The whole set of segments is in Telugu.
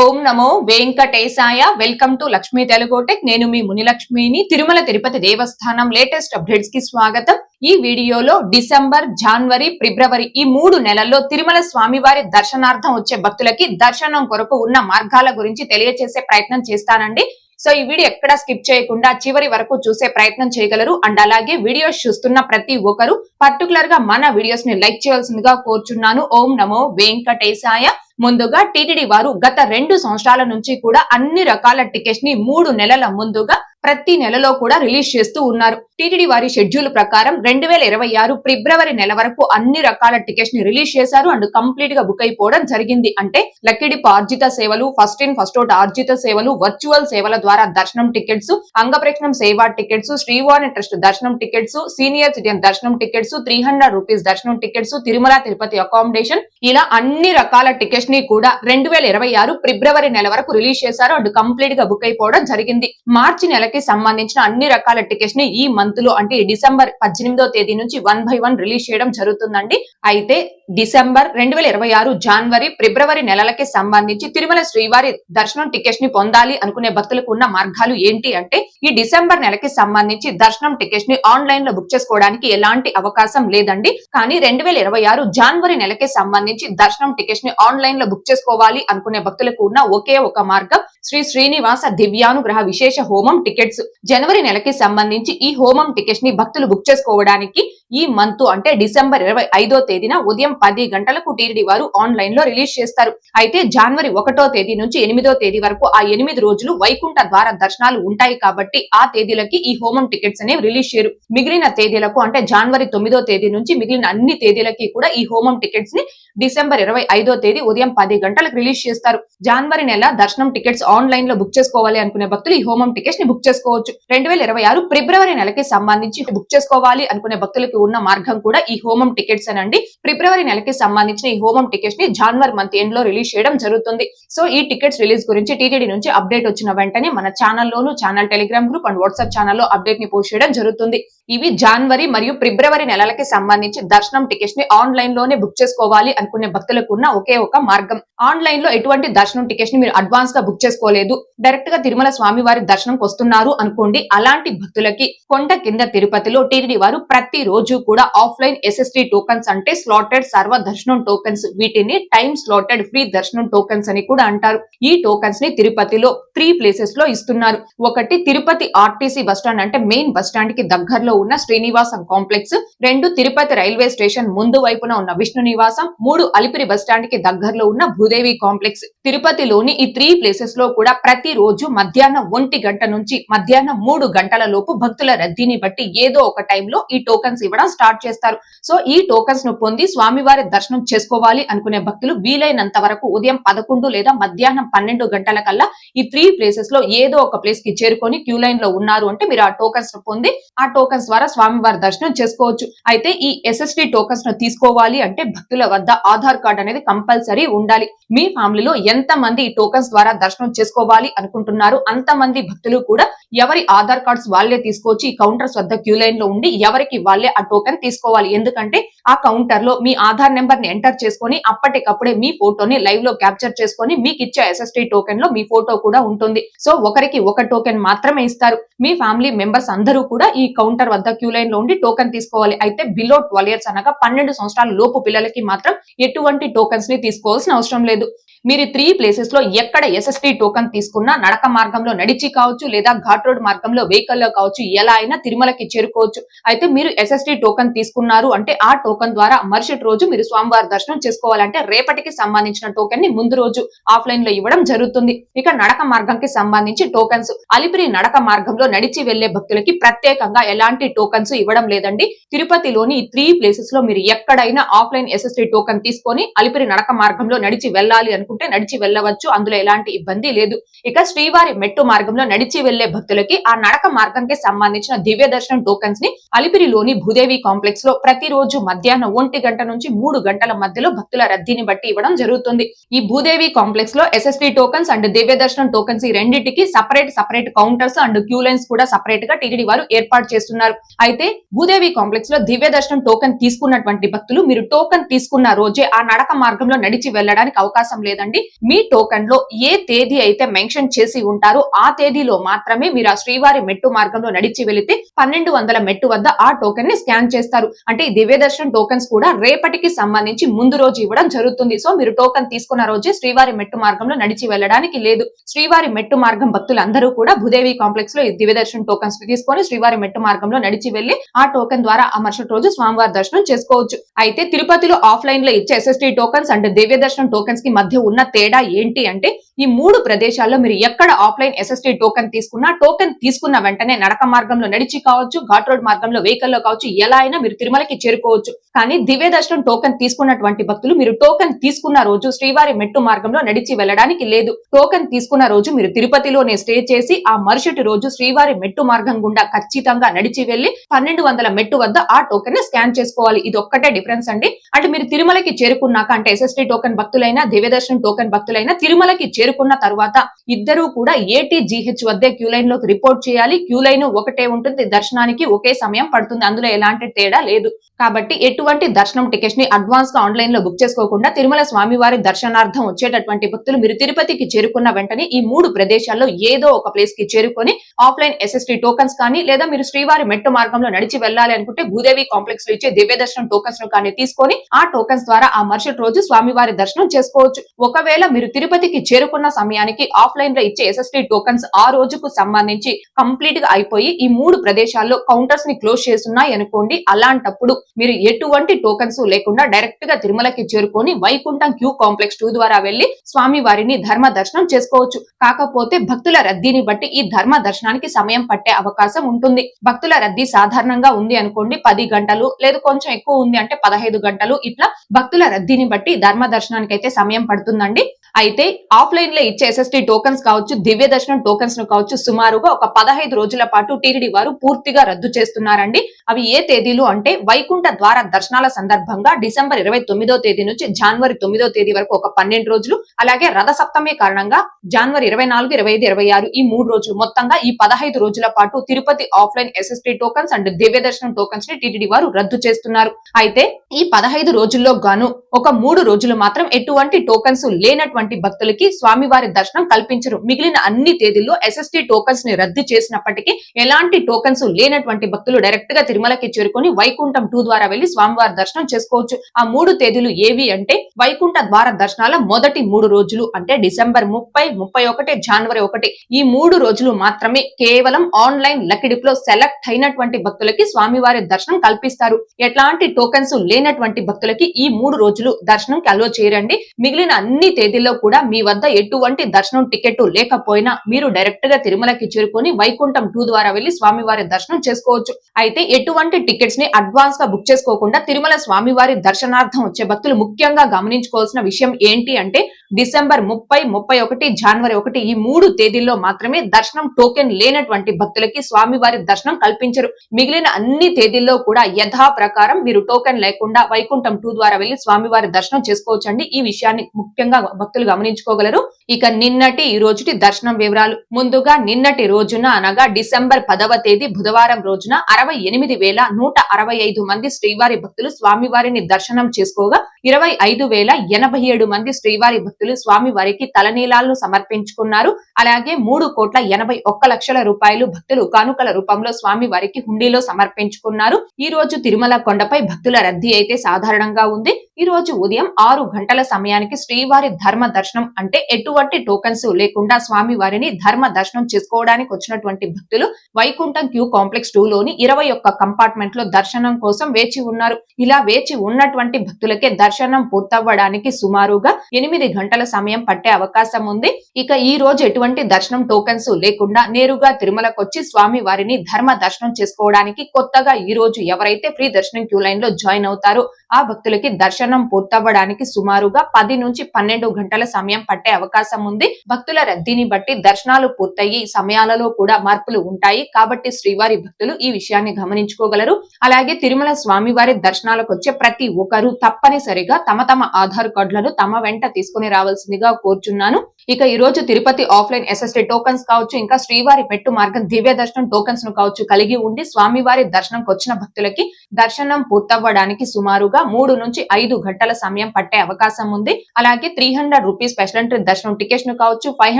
ఓం నమో వెంకటేశాయ. వెల్కమ్ టు లక్ష్మీ తెలుగోటెక్ నేను మీ మునిలక్ష్మిని. తిరుమల తిరుపతి దేవస్థానం లేటెస్ట్ అప్డేట్స్కి స్వాగతం. ఈ వీడియోలో డిసెంబర్ జనవరి ఫిబ్రవరి ఈ మూడు నెలల్లో తిరుమల స్వామివారి దర్శనార్థం వచ్చే భక్తులకి దర్శనం కొరకు ఉన్న మార్గాల గురించి తెలియజేసే ప్రయత్నం చేస్తానండి. సో ఈ వీడియో ఎక్కడ స్కిప్ చేయకుండా చివరి వరకు చూసే ప్రయత్నం చేయగలరు. అండ్ అలాగే వీడియోస్ చూస్తున్న ప్రతి ఒక్కరు పర్టికులర్గా మన వీడియోస్ని లైక్ చేయాల్సిందిగా కోరుచున్నాను. ఓం నమో వెంకటేశాయ. ముందుగా టీటీడీ వారు గత రెండు సంవత్సరాల నుంచి కూడా అన్ని రకాల టికెట్స్ని మూడు నెలల ముందుగా ప్రతి నెలలో కూడా రిలీజ్ చేస్తూ ఉన్నారు. టీటీడీ వారి షెడ్యూల్ ప్రకారం రెండు వేల ఇరవై ఆరు ఫిబ్రవరి నెల వరకు అన్ని రకాల టికెట్స్ని రిలీజ్ చేశారు. అండ్ కంప్లీట్గా బుక్ అయిపోవడం జరిగింది. అంటే లక్కిడిపు ఆర్జిత సేవలు ఫస్ట్ ఇన్ ఫస్ట్ అవుట్ ఆర్జిత సేవలు వర్చువల్ సేవల ద్వారా దర్శనం టికెట్స్ అంగప్రక్షణం సేవా టికెట్స్ శ్రీవాణి ట్రస్ట్ దర్శనం టికెట్స్ సీనియర్ సిటిజన్ దర్శనం టికెట్స్ త్రీ హండ్రెడ్ రూపీస్ దర్శనం టికెట్స్ తిరుమల తిరుపతి అకామిడేషన్ ఇలా అన్ని రకాల టికెట్స్ ని కూడా రెండు వేల ఇరవై ఆరు ఫిబ్రవరి నెల వరకు రిలీజ్ చేశారు. అండ్ కంప్లీట్గా బుక్ అయిపోవడం జరిగింది. మార్చి నెలకి సంబంధించిన అన్ని రకాల టికెట్స్ని ఈ మంత్లో అంటే డిసెంబర్ పద్దెనిమిదో తేదీ నుంచి వన్ బై వన్ రిలీజ్ చేయడం జరుగుతుందండి. అయితే డిసెంబర్ రెండు వేల ఇరవై ఆరు జనవరి ఫిబ్రవరి నెలలకి సంబంధించి తిరుమల శ్రీవారి దర్శనం టికెట్స్ని పొందాలి అనుకునే భక్తులకు ఉన్న మార్గాలు ఏంటి అంటే ఈ డిసెంబర్ నెలకి సంబంధించి దర్శనం టికెట్స్ని ఆన్లైన్లో బుక్ చేసుకోవడానికి ఎలాంటి అవకాశం లేదండి. కానీ రెండు వేల ఇరవై ఆరు జనవరి నెలకి సంబంధించి దర్శనం టికెట్స్ని ఆన్లైన్ లో బుక్ చేసుకోవాలి అనుకునే భక్తులకు ఉన్న ఒకే ఒక మార్గం శ్రీ శ్రీనివాస దివ్యానుగ్రహ విశేష హోమం టికెట్స్. జనవరి నెలకి సంబంధించి ఈ హోమం టికెట్స్ని భక్తులు బుక్ చేసుకోవడానికి ఈ మంత్ అంటే డిసెంబర్ ఇరవై ఐదో తేదీన ఉదయం పది గంటలకు టీడీ వారు ఆన్లైన్లో రిలీజ్ చేస్తారు. అయితే జనవరి ఒకటో తేదీ నుంచి ఎనిమిదో తేదీ వరకు ఆ ఎనిమిది రోజులు వైకుంఠ ద్వార దర్శనాలు ఉంటాయి కాబట్టి ఆ తేదీలకి ఈ హోమం టికెట్స్ అనేవి రిలీజ్ చేయరు. మిగిలిన తేదీలకు అంటే జనవరి తొమ్మిదో తేదీ నుంచి మిగిలిన అన్ని తేదీలకి కూడా ఈ హోమం టికెట్స్ని డిసెంబర్ ఇరవై ఐదో తేదీ ఉదయం పది గంటలకు రిలీజ్ చేస్తారు. జనవరి నెల దర్శనం టికెట్స్ ఆన్లైన్లో బుక్ చేసుకోవాలి అనుకునే భక్తులు ఈ హోమం టికెట్స్ని బుక్ చేసుకోవచ్చు. రెండు వేల ఇరవై ఆరు ఫిబ్రవరి నెలకి సంబంధించి బుక్ చేసుకోవాలి అనుకునే భక్తులకి ఉన్న మార్గం కూడా ఈ హోమం టికెట్స్ అనండి. ఫిబ్రవరి నెలకి సంబంధించిన ఈ హోమం టికెట్స్ని జనవరి మంత్ ఎండ్లో రిలీజ్ చేయడం జరుగుతుంది. సో ఈ టికెట్స్ రిలీజ్ గురించి టీటీడీ నుంచి అప్డేట్ వచ్చిన వెంటనే మన ఛానల్లోను channel Telegram group and WhatsApp ఛానల్లో అప్డేట్ని పోస్ట్ చేయడం జరుగుతుంది. ఇవి జనవరి మరియు ఫిబ్రవరి నెలలకి సంబంధించి దర్శనం టికెట్స్ని ఆన్లైన్లోనే బుక్ చేసుకోవాలి అనుకునే భక్తులకు ఉన్న ఒకే ఒక మార్గం. ఆన్లైన్లో ఎటువంటి దర్శనం టికెట్స్ని మీరు అడ్వాన్స్గా బుక్ చేసుకోలేదు. డైరెక్ట్గా తిరుమల స్వామి వారి దర్శనంకి వస్తున్నారు అనుకోండి. అలాంటి భక్తులకి కొండ కింద తిరుపతిలో టీటీడీ వారు ప్రతి రోజు కూడా ఆఫ్లైన్ ఎస్ఎస్టీ టోకన్స్ అంటే స్లాటెడ్ సర్వ దర్శనం టోకన్స్. వీటిని టైం స్లాటెడ్ ఫ్రీ దర్శనం టోకన్స్ అని కూడా అంటారు. ఈ టోకన్స్ని తిరుపతిలో త్రీ ప్లేసెస్లో ఇస్తున్నారు. ఒకటి తిరుపతి ఆర్టీసీ బస్టాండ్ అంటే మెయిన్ బస్టాండ్కి దగ్గరలో ఉన్న శ్రీనివాసం కాంప్లెక్స్. రెండు తిరుపతి రైల్వే స్టేషన్ ముందు వైపున ఉన్న విష్ణు నివాసం. మూడు అలిపిరి బస్టాండ్కి దగ్గరలో ఉన్న భూదేవి కాంప్లెక్స్. తిరుపతిలోని ఈ త్రీ ప్లేసెస్లో కూడా ప్రతి రోజు మధ్యాహ్నం ఒంటి గంట నుంచి మధ్యాహ్నం మూడు గంటల లోపు భక్తుల రద్దీని బట్టి ఏదో ఒక టైంలో ఈ టోకన్స్ ఇవ్వడం స్టార్ట్ చేస్తారు. సో ఈ టోకన్స్ను పొంది స్వామివారి దర్శనం చేసుకోవాలి అనుకునే భక్తులు వీలైనంత వరకు ఉదయం పదకొండు లేదా మధ్యాహ్నం పన్నెండు గంటల కల్లా ఈ త్రీ ప్లేసెస్లో ఏదో ఒక ప్లేస్కి చేరుకొని క్యూ లైన్లో ఉన్నారు అంటే మీరు ఆ టోకన్స్ను పొంది ఆ టోకన్స్ ద్వారా స్వామివారి దర్శనం చేసుకోవచ్చు. అయితే ఈ ఎస్ఎస్టీ టోకన్స్ను తీసుకోవాలి అంటే భక్తుల వద్ద ఆధార్ కార్డ్ అనేది కంపల్సరీ ఉండాలి. మీ ఫ్యామిలీలో ఎంత మంది ఈ టోకన్స్ ద్వారా దర్శనం చేసుకోవాలి అనుకుంటున్నారు? అంత మంది భక్తులు కూడా ఎవరి ఆధార్ కార్డ్స్ వాళ్ళే తీసుకొచ్చి ఈ కౌంటర్స్ వద్ద క్యూ లైన్లో ఉండి ఎవరికి వాళ్ళే ఆ టోకెన్ తీసుకోవాలి. ఎందుకంటే ఆ కౌంటర్లో మీ ఆధార్ నెంబర్ని ఎంటర్ చేసుకొని అప్పటికప్పుడే మీ ఫోటోని లైవ్లో క్యాప్చర్ చేసుకొని మీకు ఇచ్చే ఎస్ఎస్టీ టోకెన్లో మీ ఫోటో కూడా ఉంటుంది. సో ఒకరికి ఒక టోకెన్ మాత్రమే ఇస్తారు. మీ ఫ్యామిలీ మెంబర్స్ అందరూ కూడా ఈ కౌంటర్ వద్ద క్యూ లైన్లో ఉండి టోకెన్ తీసుకోవాలి. అయితే బిలో ట్వెల్వ్ ఇయర్స్ అనగా పన్నెండు సంవత్సరాల లోపు పిల్లలకి మాత్రం ఎటువంటి టోకెన్స్ని తీసుకోవాల్సిన అవసరం లేదు. మీరు త్రీ ప్లేసెస్లో ఎక్కడ ఎస్ఎస్టీ టోకన్ తీసుకున్నా నడక మార్గంలో నడిచి కావచ్చు లేదా ఘాట్ రోడ్ మార్గంలో వెహికల్లో కావచ్చు ఎలా అయినా తిరుమలకి చేరుకోవచ్చు. అయితే మీరు ఎస్ఎస్టీ టోకన్ తీసుకున్నారు అంటే ఆ టోకన్ ద్వారా మరుసటి రోజు మీరు స్వామివారి దర్శనం చేసుకోవాలంటే రేపటికి సంబంధించిన టోకెన్ని ముందు రోజు ఆఫ్లైన్లో ఇవ్వడం జరుగుతుంది. ఇక నడక మార్గంకి సంబంధించి టోకన్స్ అలిపిరి నడక మార్గంలో నడిచి వెళ్ళే భక్తులకి ప్రత్యేకంగా ఎలాంటి టోకన్స్ ఇవ్వడం లేదండి. తిరుపతిలోని త్రీ ప్లేసెస్లో మీరు ఎక్కడైనా ఆఫ్లైన్ ఎస్ఎస్టీ టోకన్ తీసుకొని అలిపిరి నడక మార్గంలో నడిచి వెళ్ళాలి అనుకుంటే నడిచి వెళ్ళవచ్చు. అందులో ఎలాంటి ఇబ్బంది లేదు. ఇక శ్రీవారి మెట్టు మార్గంలో నడిచి వెళ్ళే భక్తులకి ఆ నడక మార్గంకి సంబంధించిన దివ్య దర్శనం టోకన్స్ని అలిపిరిలోని భూదే శ్రీదేవి కాంప్లెక్స్లో ప్రతిరోజు మధ్యాహ్నం ఒంటి గంట నుంచి మూడు గంటల మధ్యలో భక్తుల రద్దీని బట్టి ఇవ్వడం జరుగుతుంది. ఈ భూదేవి కాంప్లెక్స్లో ఎస్ఎస్టీ టోకన్స్ అండ్ దివ్య దర్శనం టోకన్స్ ఈ రెండింటికి separate separate counters and queue lines కూడా సపరేట్గా టీటీడీ వారు ఏర్పాటు చేస్తున్నారు. అయితే భూదేవి కాంప్లెక్స్లో దివ్య దర్శనం టోకన్ తీసుకున్నటువంటి భక్తులు మీరు టోకన్ తీసుకున్న రోజే ఆ నడక మార్గంలో నడిచి వెళ్ళడానికి అవకాశం లేదండి. మీ టోకన్లో ఏ తేదీ అయితే మెన్షన్ చేసి ఉంటారో ఆ తేదీలో మాత్రమే మీరు ఆ శ్రీవారి మెట్టు మార్గంలో నడిచి వెళితే పన్నెండు వందల మెట్టు వద్ద ఆ టోకెన్ని స్కాన్ చేస్తారు. అంటే దివ్య దర్శనం టోకెన్స్ కూడా రేపటికి సంబంధించి ముందు రోజు ఇవ్వడం జరుగుతుంది. సో మీరు టోకెన్ తీసుకున్న రోజే శ్రీవారి మెట్టు మార్గంలో నడిచి వెళ్ళడానికి లేదు. శ్రీవారి మెట్టు మార్గం భక్తులందరూ కూడా భూదేవి కాంప్లెక్స్లో దివ్య దర్శనం టోకన్స్ తీసుకొని శ్రీవారి మెట్టు మార్గంలో నడిచి వెళ్ళి ఆ టోకెన్ ద్వారా ఆ మరుసటి రోజు స్వామివారి దర్శనం చేసుకోవచ్చు. అయితే తిరుపతిలో ఆఫ్లైన్లో ఇచ్చే ఎస్ఎస్టీ టోకన్స్ అండ్ దివ్య దర్శనం టోకన్స్కి మధ్య ఉన్న తేడా ఏంటి అంటే ఈ మూడు ప్రదేశాల్లో మీరు ఎక్కడ ఆఫ్లైన్ ఎస్ఎస్టీ టోకెన్ తీసుకున్నా టోకెన్ తీసుకున్న వెంటనే నడక మార్గంలో నడిచి కావచ్చు ఘాట్ రోడ్ మార్గంలో వెహికల్లో కావచ్చు ఎలా అయినా మీరు తిరుమలకి చేరుకోవచ్చు. కానీ దివ్య దర్శనం టోకెన్ తీసుకున్నటువంటి భక్తులు మీరు టోకెన్ తీసుకున్న రోజు శ్రీవారి మెట్టు మార్గంలో నడిచి వెళ్ళడానికి లేదు. టోకెన్ తీసుకున్న రోజు మీరు తిరుపతిలోనే స్టే చేసి ఆ మరుసటి రోజు శ్రీవారి మెట్టు మార్గం గుండా ఖచ్చితంగా నడిచి వెళ్ళి పన్నెండు వందల మెట్టు వద్ద ఆ టోకెన్ని స్కాన్ చేసుకోవాలి. ఇది ఒక్కటే డిఫరెన్స్ అండి. అంటే మీరు తిరుమలకి చేరుకున్నాక అంటే ఎస్ఎస్టీ టోకెన్ భక్తులైనా దివ్య దర్శనం టోకెన్ భక్తులైనా తిరుమలకి చేరుకున్న తర్వాత ఇద్దరూ కూడా ఏటీజీహెచ్ వద్దే క్యూ లైన్లోకి రిపోర్ట్ చేయాలి. క్యూ లైన్ ఒకటే ఉంటుంది. దర్శనానికి ఒకే సమయం పడుతుంది. అందులో ఎలాంటి తేడా లేదు. కాబట్టి ఎటువంటి దర్శనం టికెట్స్ని అడ్వాన్స్గా ఆన్లైన్లో బుక్ చేసుకోకుండా తిరుమల స్వామివారి దర్శనార్థం వచ్చేటటువంటి భక్తులు మీరు తిరుపతికి చేరుకున్న వెంటనే ఈ మూడు ప్రదేశాల్లో ఏదో ఒక ప్లేస్కి చేరుకొని ఆఫ్లైన్ ఎస్ఎస్టీ టోకన్స్ కానీ లేదా మీరు శ్రీవారి మెట్టు మార్గంలో నడిచి వెళ్ళాలి అనుకుంటే భూదేవి కాంప్లెక్స్లో ఇచ్చే దివ్య దర్శనం టోకన్స్ను కానీ తీసుకొని ఆ టోకన్స్ ద్వారా ఆ మరుసటి రోజు స్వామివారి దర్శనం చేసుకోవచ్చు. ఒకవేళ మీరు తిరుపతికి చేరుకున్న సమయానికి ఆఫ్లైన్లో ఇచ్చే ఎస్ఎస్టీ టోకన్స్ ఆ రోజుకు సంబంధించి కంప్లీట్గా అయిపోయి ఈ మూడు ప్రదేశాల్లో కౌంటర్స్ని క్లోజ్ చేస్తున్నాయి అనుకోండి. అలాంటప్పుడు మీరు ఎటువంటి టోకన్స్ లేకుండా డైరెక్ట్గా తిరుమలకి చేరుకొని వైకుంఠం క్యూ కాంప్లెక్స్ టూ ద్వారా వెళ్ళి స్వామి వారిని ధర్మ దర్శనం చేసుకోవచ్చు. కాకపోతే భక్తుల రద్దీని బట్టి ఈ ధర్మ దర్శనానికి సమయం పట్టే అవకాశం ఉంటుంది. భక్తుల రద్దీ సాధారణంగా ఉంది అనుకోండి పది గంటలు లేదు కొంచెం ఎక్కువ ఉంది అంటే పదహైదు గంటలు. ఇట్లా భక్తుల రద్దీని బట్టి ధర్మ దర్శనానికి అయితే సమయం పడుతుందండి. అయితే ఆఫ్లైన్లో ఇచ్చే ఎస్ఎస్టీ టోకన్స్ కావచ్చు దివ్య దర్శనం టోకన్స్ను కావచ్చు సుమారుగా ఒక పదహైదు రోజుల పాటు టీటీడీ వారు పూర్తిగా రద్దు చేస్తున్నారండి. అవి ఏ తేదీలు అంటే వైకుంఠ ద్వార దర్శనాల సందర్భంగా డిసెంబర్ ఇరవై తొమ్మిదో తేదీ నుంచి జనవరి తొమ్మిదో తేదీ వరకు ఒక పన్నెండు రోజులు అలాగే రథ సప్తమి కారణంగా జనవరి ఇరవై నాలుగు ఇరవై ఐదు ఇరవై ఆరు ఈ మూడు రోజులు మొత్తంగా ఈ పదహైదు రోజుల పాటు Tirupati offline SST tokens and దివ్య దర్శనం టోకన్స్ని టీటీడీ వారు రద్దు చేస్తున్నారు. అయితే ఈ పదహైదు రోజుల్లో గాను ఒక మూడు రోజులు మాత్రం ఎటువంటి టోకన్స్ లేనటువంటి భక్తులకి స్వామివారి దర్శనం కల్పించరు. మిగిలిన అన్ని తేదీల్లో ఎస్ఎస్టీ టోకన్స్ని రద్దు చేసినప్పటికీ ఎలాంటి టోకన్స్ లేనటువంటి భక్తులు డైరెక్ట్గా తిరుమలకి చేరుకొని వైకుంఠం టూ ద్వారా వెళ్ళి స్వామివారి దర్శనం చేసుకోవచ్చు. ఆ మూడు తేదీలు ఏవి అంటే వైకుంఠ ద్వార దర్శనాల మొదటి మూడు రోజులు అంటే డిసెంబర్ ముప్పై ముప్పై ఒకటి జనవరి ఒకటి. ఈ మూడు రోజులు మాత్రమే కేవలం ఆన్లైన్ లకిడిప్లో సెలెక్ట్ అయినటువంటి భక్తులకి స్వామివారి దర్శనం కల్పిస్తారు. ఎట్లాంటి టోకన్స్ లేనటువంటి భక్తులకి ఈ మూడు రోజులు దర్శనంకి అలో చేయరండి. మిగిలిన అన్ని తేదీల్లో కూడా మీ వద్ద ఎటువంటి దర్శనం టికెట్ లేకపోయినా మీరు డైరెక్ట్గా తిరుమలకి చేరుకొని వైకుంఠం టూ ద్వారా వెళ్ళి స్వామివారి దర్శనం చేసుకోవచ్చు. అయితే ఎటువంటి టికెట్స్ని అడ్వాన్స్గా బుక్ చేసుకోకుండా తిరుమల స్వామివారి దర్శనార్థం వచ్చే భక్తులు ముఖ్యంగా గమనించుకోవాల్సిన విషయం ఏంటి అంటే డిసెంబర్ ముప్పై ముప్పై ఒకటి జనవరి ఒకటి ఈ మూడు తేదీల్లో మాత్రమే దర్శనం టోకెన్ లేనటువంటి భక్తులకి స్వామివారి దర్శనం కల్పించరు. మిగిలిన అన్ని తేదీల్లో కూడా యథా ప్రకారం మీరు టోకెన్ లేకుండా వైకుంఠం టూ ద్వారా వెళ్ళి స్వామివారి దర్శనం చేసుకోవచ్చండి. ఈ విషయాన్ని ముఖ్యంగా భక్తులు గమనించుకోగలరు. ఇక నిన్నటి ఈ రోజుటి దర్శనం వివరాలు. ముందుగా నిన్నటి రోజున అనగా డిసెంబర్ పదవ తేదీ బుధవారం రోజున అరవై ఎనిమిది వేల నూట అరవై ఐదు మంది శ్రీవారి భక్తులు స్వామివారిని దర్శనం చేసుకోగా ఇరవై ఐదు వేల ఎనభై ఏడు మంది శ్రీవారి భక్తులు స్వామివారికి తలనీలాలను సమర్పించుకున్నారు. అలాగే మూడు కోట్ల ఎనభై ఒక్క లక్షల రూపాయలు భక్తులు కానుకల రూపంలో స్వామి వారికి హుండీలో సమర్పించుకున్నారు. ఈ రోజు తిరుమల కొండపై భక్తుల రద్దీ అయితే సాధారణంగా ఉంది. ఈ రోజు ఉదయం ఆరు గంటల సమయానికి శ్రీవారి ధర్మ దర్శనం అంటే ఎటువంటి టోకన్స్ లేకుండా స్వామి వారిని ధర్మ దర్శనం చేసుకోవడానికి వచ్చినటువంటి భక్తులు వైకుంఠం క్యూ కాంప్లెక్స్ టూ లోని ఇరవై ఒక్క కంపార్ట్మెంట్లో దర్శనం కోసం వేచి ఉన్నారు. ఇలా వేచి ఉన్నటువంటి భక్తులకే దర్శనం పూర్తవ్వడానికి సుమారుగా ఎనిమిది గంటల సమయం పట్టే అవకాశం ఉంది. ఇక ఈ రోజు ఎటువంటి దర్శనం టోకన్స్ లేకుండా నేరుగా తిరుమలకు వచ్చి స్వామి వారిని ధర్మ దర్శనం చేసుకోవడానికి కొత్తగా ఈ రోజు ఎవరైతే ఫ్రీ దర్శనం క్యూ లైన్లో జాయిన్ అవుతారో ఆ భక్తులకి దర్శనం పూర్తవ్వడానికి సుమారుగా పది నుంచి పన్నెండు గంటల సమయం పట్టే అవకాశం ఉంది. భక్తుల రద్దీని బట్టి దర్శనాలు పూర్తయి సమయాలలో కూడా మార్పులు ఉంటాయి. కాబట్టి శ్రీవారి భక్తులు ఈ విషయాన్ని గమనించుకోగలరు. అలాగే తిరుమల స్వామివారి దర్శనాలకు వచ్చే ప్రతి ఒక్కరూ తప్పనిసరిగా తమ తమ ఆధార్ కార్డులను తమ వెంట తీసుకుని రావాల్సిందిగా కోరుచున్నాను. ఇక ఈ రోజు తిరుపతి ఆఫ్లైన్ ఎస్ఎస్టీ టోకన్స్ కావచ్చు ఇంకా శ్రీవారి పెట్టు మార్గం దివ్య దర్శనం టోకన్స్ను కావచ్చు కలిగి ఉండి స్వామివారి దర్శనంకి వచ్చిన భక్తులకి దర్శనం పూర్తవ్వడానికి సుమారుగా మూడు నుంచి ఐదు గంటల సమయం పట్టే అవకాశం ఉంది. అలాగే three hundred rupees special entry దర్శనం టికెట్స్ను కావచ్చు ఫైవ్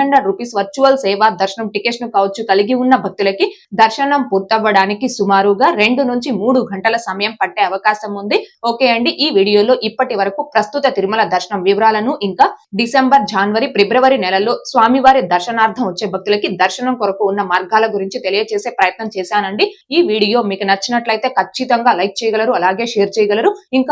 హండ్రెడ్ రూపీస్ వర్చువల్ సేవా దర్శనం టికెట్స్ను కావచ్చు కలిగి ఉన్న భక్తులకి దర్శనం పూర్తవ్వడానికి సుమారుగా రెండు నుంచి మూడు గంటల సమయం పట్టే అవకాశం ఉంది. ఓకే అండి ఈ వీడియోలో ఇప్పటి వరకు ప్రస్తుత తిరుమల దర్శనం వివరాలను ఇంకా డిసెంబర్ జనవరి ఫిబ్రవరి నెలలో స్వామివారి దర్శనార్థం వచ్చే భక్తులకి దర్శనం కొరకు ఉన్న మార్గాల గురించి తెలియజేసే ప్రయత్నం చేశానండి. ఈ వీడియో మీకు నచ్చినట్లయితే ఖచ్చితంగా లైక్ చేయగలరు అలాగే షేర్ చేయగలరు. ఇంకా